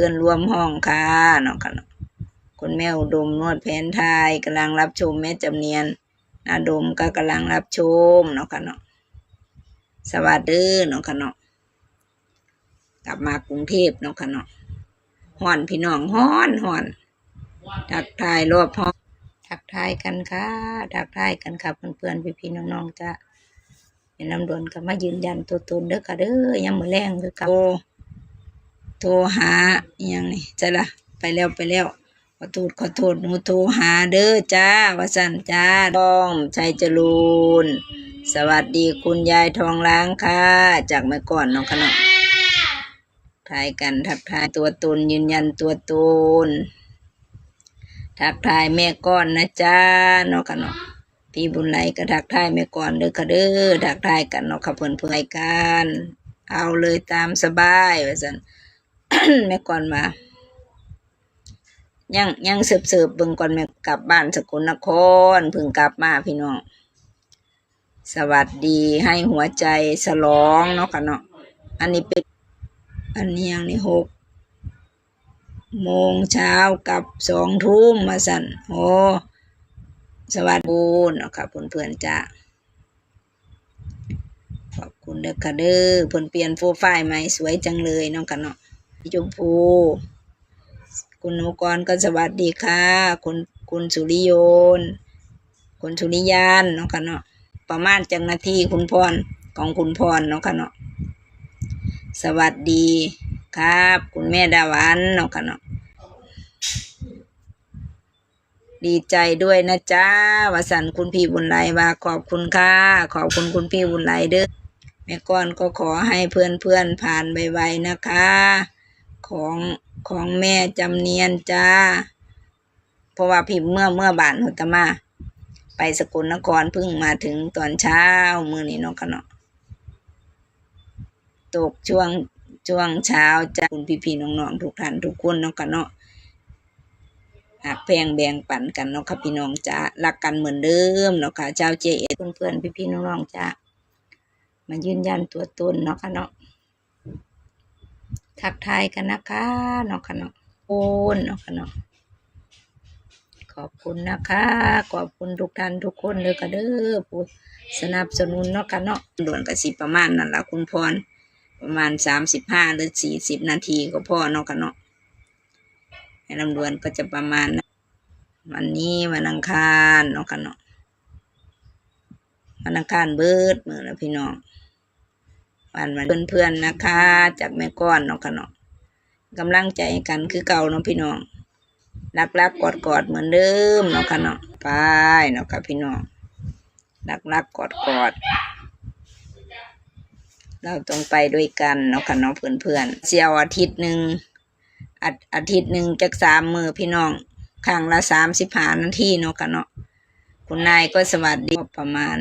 พื่อนรวมห้องค่ะเนาะค่ะเนาะคุณแม่อุดมนวดแผนไทยกำลังรับชมแม่จำเนียนนาดมก็กำลังรับชมเนาะค่ะเนาะสวัสดีเนาะค่ะเนาะกลับมากรุงเทพเนาะค่ะเนาะฮ้อนพี่น้องฮ้อนฮ้อนทักทายรอบห้องทักทายกันค่ะทักทายกันค่ะเพื่อนๆพี่ๆน้องๆจ้ะเป็นลำดวนก็มายืนยันตัวตนเด้อค่ะเด้อยังมือแรงคือเกับ โทรหาอหยังนี่จะละไปแล้วไปแล้วขอโทษขอโทษหนูโทรหาเด้อจ้าวสันจ้าท้องชัยจรูนสวัสดีคุณยายทองล้างค่ะ จากเมื่อก่อนน้องขนมทายกันทักทายตัวตนยืนยันตัวตนทักทายแม่ก้อนนะจ้าเนาะค่ะเนาะพี่บุญไหลก็ทักทายแม่ก่อนเด้อค่ะเด้อทักทายกันเนาะค่ะเพื่อนเพื่อนกัน เอาเลยตามสบายว่าสัน แม่ก่อนมายังยังเสิร์ฟเสิร์ฟเบิ่งก่อนแม่กลับบ้านสกลนครเพิ่งกลับมาพี่น้อง สวัสดีให้หัวใจสลองเนาะค่ะเนาะอันนี้เป็นอันนี้ยังนี่หกโมงเช้ากับสองทุ่มมาสั่นโอ้สวัสดีเนาะค่ะเพื่อนๆจ้าขอบคุณเด้อค่ะเด้อเพิ่นเปลี่ยนโปรไฟล์ใหม่สวยจังเลยเนาะค่ะเนาะ ชมพู คุณโนกรก็สวัสดีค่ะ คุณคุณสุริโยน คุณสุริยานเนาะค่ะเนาะประมาณจังนาทีคุณพรของคุณพรเนาะค่ะเนาะสวัสดีครับ คุณแม่ดาวันเนาะค่ะเนาะดีใจด้วยนะจ๊ะวสันต์คุณพี่บุญไลว่าขอบคุณค่ะ ขอบคุณคุณพี่บุญไลเด้อแม่ก้อนก็ขอให้เพื่อนเพื่อนๆผ่านไวๆนะคะ ของของแม่จำเนียนจ้า เพราะว่าพิมพ์เมื่อเมื่อบานหุตมา ไปสกลนครเพิ่งมาถึงตอนเช้ามือนี้เนาะค่ะเนาะตกช่วงช่วงเช้าจ้าคุณพี่ๆน้องๆทุกท่านทุกคนเนาะค่ะเนาะหักแพงแบ่งปันกันเนาะค่ะพี่น้องจ้ารักกันเหมือนเดิมเนาะค่ะเจ้าเจเอเพื่อนๆพี่ๆน้องๆจ้ามายืนยันตัวตนเนาะค่ะเนาะ ทักทายกันนะคะเนาะค่ะเนาะโอนเนาะค่ะเนาะขอบคุณนะคะ ขอบคุณทุกท่านทุกคนเลยก็เด้อผู้สนับสนุนเนาะค่ะเนาะด่วนกับสิประมาณนั่นละคุณพรประมาณสามสิบห้าหรือสี่สิบนาทีก็พอเนาะค่ะเนาะให้ลำดวนก็จะประมาณนั้นวันนี้วันอังคารเนาะค่ะเนาะวันอังคารเบิดมือแล้วพี่น้อง วันวันเพื่อนๆนะคะ จากแม่ก้อนเนาะค่ะเนาะกำลังใจกันคือเก่าเนาะพี่น้องรักรักกอดกอดๆเหมือนเดิมเนาะค่ะเนาะไปเนาะค่ะพี่น้องรักรักกอดกอดๆเราต้องไปด้วยกันเนาะค่ะเนาะเพื่อนเพื่อนๆเสียวอาทิตย์หนึ่งอาอาทิตย์หนึ่งจากสามมือพี่น้องครั้งละสามสิบห้านาทีเนาะค่ะเนาะคุณนายก็สวัสดีประมาณ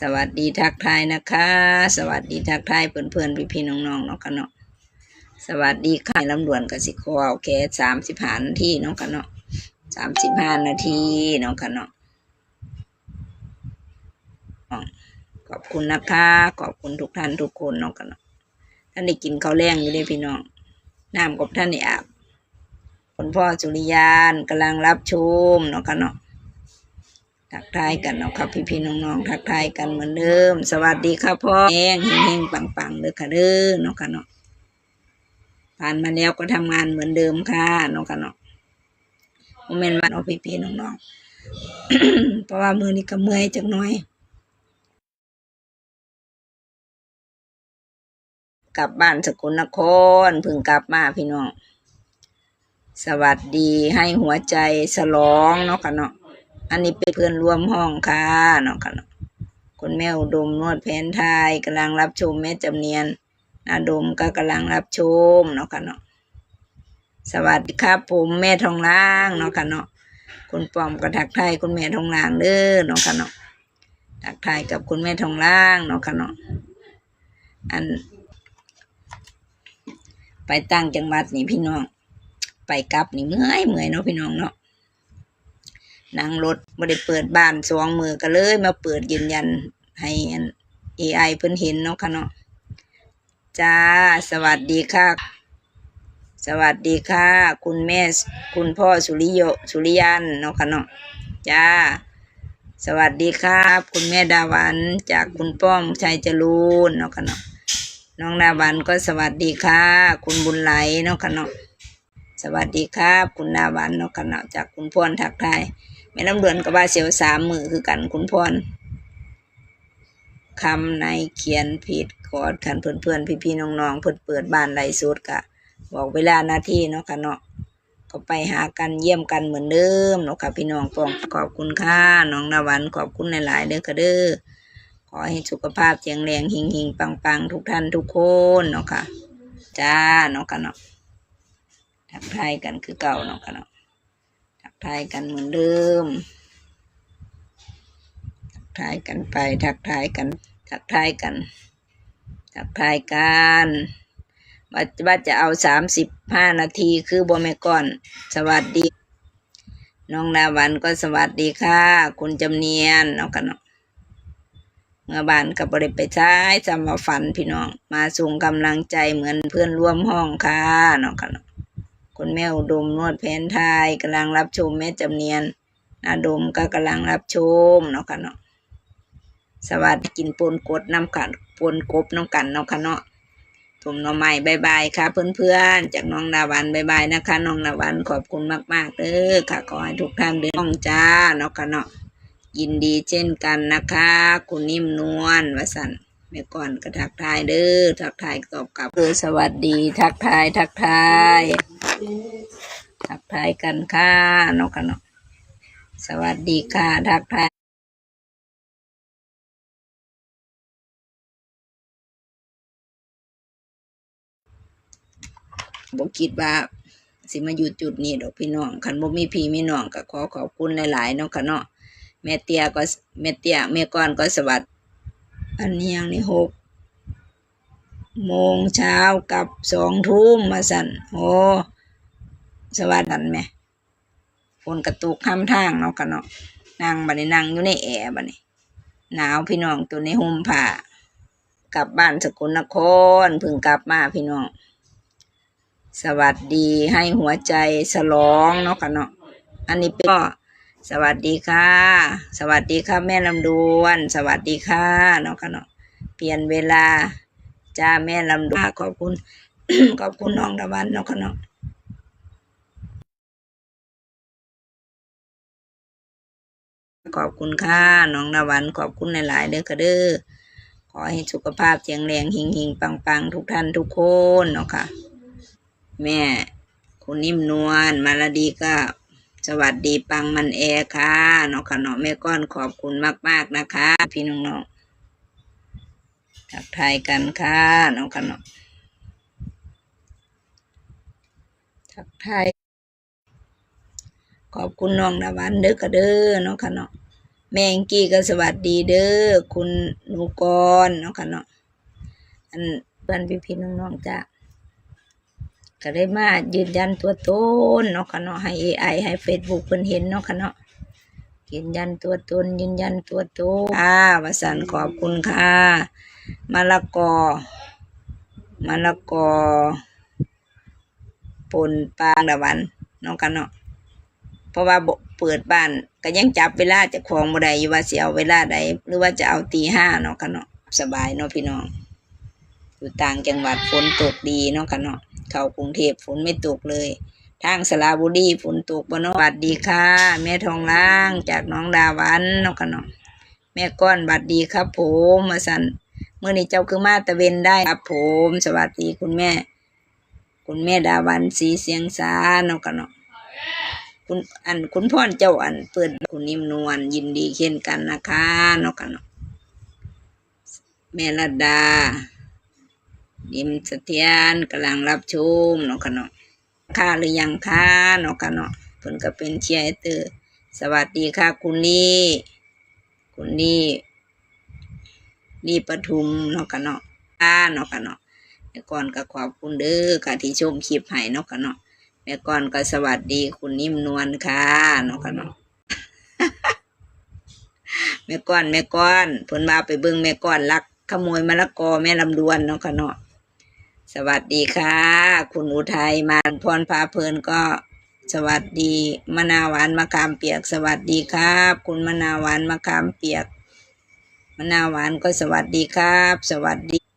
สวัสดีทักทายนะคะ สวัสดีทักทายเพื่อนๆพี่ๆน้องๆเนาะค่ะเนาะสวัสดีค่ะลำดวนกสิคอโอเคสามสิบห้านาทีเนาะค่ะเนาะสามสิบห้านาทีเนาะค่ะเนาะขอบคุณนะคะ ขอบคุณทุกท่านทุกคนเนาะค่ะเนาะท่านได้กินข้าวแรงอยู่เด้พี่น้องน้ำกับท่านได้อาบคุณพ่อสุริยานกำลังรับชมเนาะค่ะเนาะ ทักทายกันเนาะครับพี่ๆน้องๆทักทายกันเหมือนเดิม สวัสดีครับพ่อแองเฮงๆปังๆเลยค่ะเด้อเนาะค่ะเนาะผ่านมาแล้วก็ทำงานเหมือนเดิมค่ะเนาะค่ะเนาะโมเมนต์วันเอาพี่ๆน้องๆเพราะว่ามือนี้ก็เมื่อยจักหน่อยกลับบ้านสกลนครเพิ่งกลับมาพี่น้อง สวัสดีให้หัวใจสลองเนาะค่ะเนาะ อันนี้เป็นเพื่อนร่วมห้องค่ะเนาะค่ะเนาะคุณแม่อุดมนวดแผนไทยกำลังรับชมแม่จำเนียนนาดมก็กำลังรับชมเนาะค่ะเนาะสวัสดีครับผมแม่ทองล่างเนาะค่ะเนาะคุณปอมก็ทักทายคุณแม่ทองล่างเด้อเนาะค่ะเนาะทักทายกับคุณแม่ทองล่างเนาะค่ะเนาะอัน ไปตั้งจังหวัดนี่พี่น้อง ไปกลับนี่เมื่อยเมื่อยเนาะพี่น้องเนาะ นั่งรถม่ได้เปิดบ้านสองมือก็เลย มาเปิดยืนยันให้อัน AI เพิ่นเห็นเนาะค่ะเนาะจ้า สวัสดีค่ะ สวัสดีค่ะ คุณแม่คุณพ่อสุริโยสุริยันเนาะค่ะเนาะจ้า สวัสดีครับ คุณแม่ดาวันจากคุณป้อมชัยจรูนเนาะค่ะเนาะน้องดาวันก็สวัสดีค่ะ คุณบุญไหลเนาะค่ะเนาะสวัสดีครับ คุณดาวันเนาะค่ะเนาะจากคุณพรทักทาย แม่น้ำเดือนก็ว่าเสียวสามมือคือกันคุณพรคำในเขียนผิดขอขันเพื่อนๆพี่ๆน้องๆเพิ่นเปิดบ้านไลฟ์สดกะ บอกเวลาหน้าที่เนาะค่ะเนาะก็ไปหากันเยี่ยมกันเหมือนเดิมเนาะค่ะพี่น้องปองขอบคุณค่ะน้องนาวันขอบคุณหลายๆเด้อค่ะเด้อขอให้สุขภาพแข็งแรงหิงหิงปังปังทุกท่านทุกคนเนาะค่ะจ้าเนาะค่ะเนาะทักทายกันคือเก่าเนาะค่ะเนาะ ทายกันเหมือนเดิม ทักทายกันไป ทักทายกัน ทักทายกัน ทักทายกันว่าว่าจะเอาสามสิบห้านาทีคือบ่แม่ก่อน สวัสดี น้องดาวันก็สวัสดีค่ะ คุณจำเนียนเนาะกันเนาะเมื่อบานกับบริไปใช้จำมาฝันพี่น้อง มาส่งกำลังใจเหมือนเพื่อนร่วมห้องค่ะเนาะกันเนาะ คุณแม่อุดมนวดแผนไทยกำลังรับชมแม่จำเนียนนาดมก็กำลังรับชมเนาะกันเนาะสวัสดีกินปนกดน้ำกันปนกบน้ำกันเนาะค่ะเนาะถุมหน่อไม้บายบายค่ะเพื่อนๆ จากน้องดาวันบายบายนะคะน้องดาวันขอบคุณมากๆเด้อค่ะขอให้ทุกท่านเดินห้องจ้าเนาะค่ะเนาะยินดีเช่นกันนะคะ คุณนิ่มนวลวสันเมื่อก่อนก็ทักทายเด้อทักทายตอบกลับเออสวัสดีทักทายทักทาย ทักทายกันค่ะเนาะค่ะเนาะสวัสดีค่ะ ทักทายบ่คิดว่าสิมาอยู่จุดนี้ดอกพี่น้องคันบ่มีพี่มีน้องก็ขอขอบคุณหลายๆเนาะค่ะเนาะแม่เตียก็แม่เตียแม่ก้อนก็สวัสดีอันนี้ยังนี่หกโมงเช้ากับสองทุ่มมาสั่นโอ้ สวัสดันแม่ฝนกระตุกข้ามทางเนาะค่ะเนาะนั่งบันี้นั่งอยู่ในแอร์บัดนี้หนาวพี่น้องตัวในห่มผ้ากลับบ้านสกลนครพิ่งกลับมาพี่น้อง สวัสดีให้หัวใจสลองเนาะค่ะเนาะอันนี้เป็นก็สวัสดีค่ะ สวัสดีค่ะแม่ลำดวน สวัสดีค่ะเนาะค่ะเนาะเปลี่ยนเวลาจ้าแม่ลำดวนขอบคุณ ขอบคุณน้องตะวันเนาะค่ะเนาะ ขอบคุณค่ะน้องตะวันขอบคุณหลาย ๆเด้อค่ะเด้อขอให้สุขภาพแข็งแรงหิงหิงปังปังทุกท่านทุกคนเนาะค่ะ แม่คุณนิ่มนวลมาลดีก็ สวัสดีปังมันแอร์ค่ะเนาะค่ะเนาะแม่ก้อนขอบคุณมาก ๆนะคะ พี่น้องๆทักทายกันค่ะเนาะค่ะเนาะทักทาย ขอบคุณน้องดาวันเด้อค่ะเด้อเนาะค่ะเนาะแมงกี้ก็สวัสดีเด้อคุณหนูกรเนาะค่ะเนาะอันเพื่อนพี่พี่น้องๆจ้าก็ได้มายืนยันตัวตนเนาะค่ะเนาะให้ AI ให้ Facebook เพิ่นเห็นเนาะค่ะเนาะยืนยันตัวตนยืนยันตัวตนค่ะวสันขอบคุณค่ะมะละกอมะละกอปนปลาดะวันเนาะค่ะเนาะ เพราะว่าเปิดบ้านก็ยังจับเวลาจะของบ่ได้อยู่ว่าสิเอาเวลาใดหรือว่าจะเอาตีห้าเนาะค่ะเนาะสบายเนาะพี่น้อง อยู่ต่างจังหวัดฝนตกดีเนาะค่ะเนาะเข้ากรุงเทพฝนไม่ตกเลย ทางสระบุรีฝนตกบ่เนาะบัดดีค่ะ แม่ทองล้างจากน้องดาวันเนาะค่ะเนาะแม่ก้อนบัดดีครับผมมาสันเมื่อนี้เจ้าคือมาตะเวนได้ครับผม สวัสดีคุณแม่ คุณแม่ดาวันสีเสียงสาเนาะค่ะเนาะ คุณอันคุณพ่อเจ้าอันเปิดคุณนิ่มนวลยินดีเช่นกันนะคะเนาะค่ะเนาะแม่ระดาดิมเสถียรกำลังรับชมเนาะค่ะเนาะค่าหรือยังค่ะเนาะค่ะเนาะเพิ่นก็เป็นเชียร์เตอร์สวัสดีค่ะคุณลี่คุณลี่ลี่ปทุมเนาะค่ะเนาะค่ะเนาะค่ะเนาะก่อนก็ขอบคุณเด้อค่ะที่ชมคลิปให้เนาะค่ะเนาะ แม่ก่อนก็สวัสดีคุณนิ่มนวลค่ะเนาะค่ะเนาะแม่ก้อนแม่ก้อนเพิ่นมาไปเบิ่งแม่ก้อนลัก ขโมยมะละกอแม่ลำดวนเนาะค่ะเนาะสวัสดีค่ะ คุณอุทัยมาพรพาเพลินก็สวัสดีมะนาวหวานมะขามเปียก สวัสดีครับ คุณมะนาวหวานมะขามเปียกมะนาวหวานก็สวัสดีครับ สวัสดี